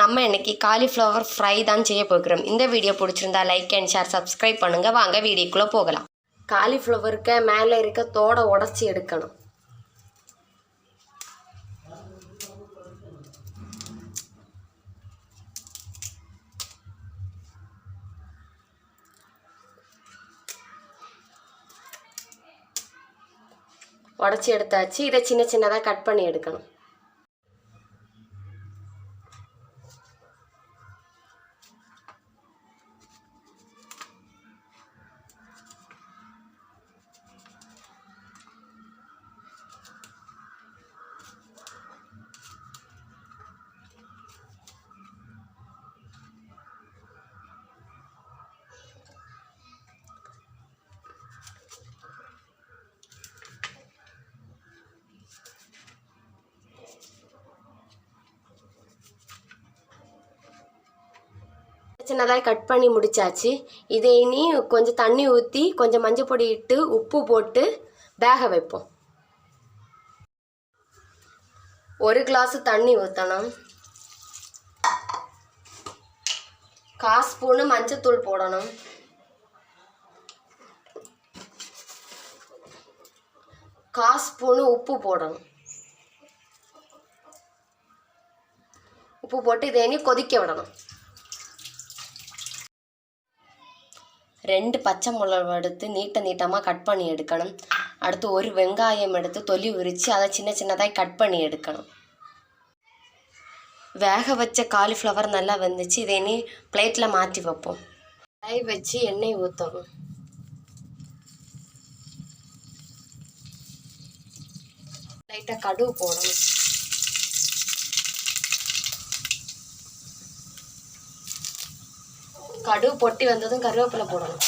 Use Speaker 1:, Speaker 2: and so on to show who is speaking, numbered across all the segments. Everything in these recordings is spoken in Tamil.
Speaker 1: நம்ம இன்னைக்கு காலிஃப்ளவர் ஃப்ரை தான் செய்ய போகிறோம். இந்த வீடியோ பிடிச்சிருந்தா லைக் அண்ட் ஷேர் சப்ஸ்கிரைப் பண்ணுங்க. வாங்க வீடியோக்குள்ளே போகலாம். காலிஃப்ளவருக்கு மேலே இருக்க தோடை உடச்சி எடுக்கணும். உடச்சி எடுத்தாச்சு. இதை சின்ன சின்னதாக கட் பண்ணி எடுக்கணும். சின்னதாக கட் பண்ணி முடிச்சாச்சு. இதை இனி கொஞ்சம் தண்ணி ஊற்றி கொஞ்சம் மஞ்சள் பொடி இட்டு உப்பு போட்டு வேக வைப்போம். ஒரு கிளாஸ் தண்ணி ஊற்றணும் கால் ஸ்பூனு மஞ்சத்தூள் போடணும். கால் ஸ்பூனு உப்பு போடணும். உப்பு போட்டு இதை இனி கொதிக்க விடணும். ரெண்டு பச்சை மிளகு எடுத்து நீட்ட நீட்டமாக கட் பண்ணி எடுக்கணும். அடுத்து ஒரு வெங்காயம் எடுத்து தொலி உரித்து அதை சின்ன சின்னதாக கட் பண்ணி எடுக்கணும். வேக வச்ச காலிஃப்ளவர் நல்லா வந்துச்சு. இதை இனி பிளேட்டில் மாற்றி வைப்போம். கை வச்சு எண்ணெய் ஊற்றணும் லைட்டாக கடுகு போடணும். கடுகு பொட்டி வந்ததும் கருவேப்பிலை போடணும்.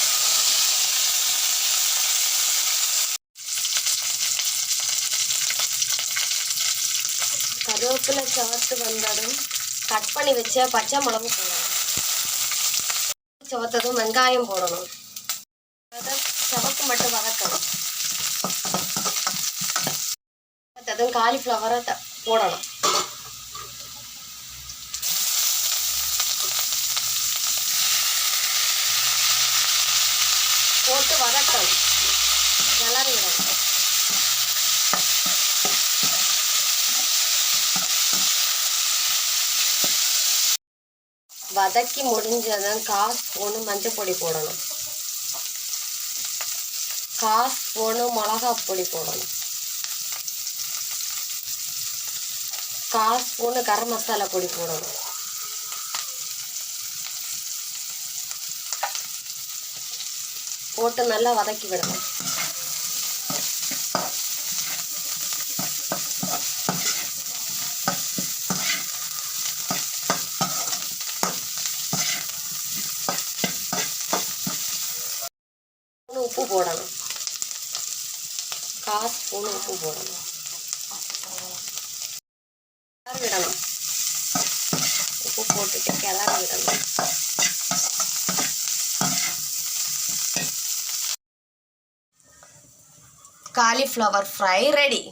Speaker 1: கருவேப்பிலை சவத்து வந்ததும் கட் பண்ணி வச்ச பச்சை மிளகு போடணும். சவத்ததும் வெங்காயம் போடணும். அதை சவக்கு மட்டும் வதக்கணும். அதுவும் காலிஃப்ளவரை த போடணும். போட்டு வதக்கணும் கிளறி வதக்கி முடிஞ்சதும் கால் ஸ்பூனு மஞ்சள் பொடி போடணும். கால் ஸ்பூனு மிளகா பொடி போடணும். கால் ஸ்பூனு கரம் மசாலா பொடி போடணும். போட்டு நல்லா வதக்கி விடணும். உப்பு போடணும். கால் ஸ்பூன் உப்பு போடணும். விடணும் உப்பு போட்டுட்டு கிளறி விடணும் காலிஃப்ளவர் ஃப்ரை ரெடி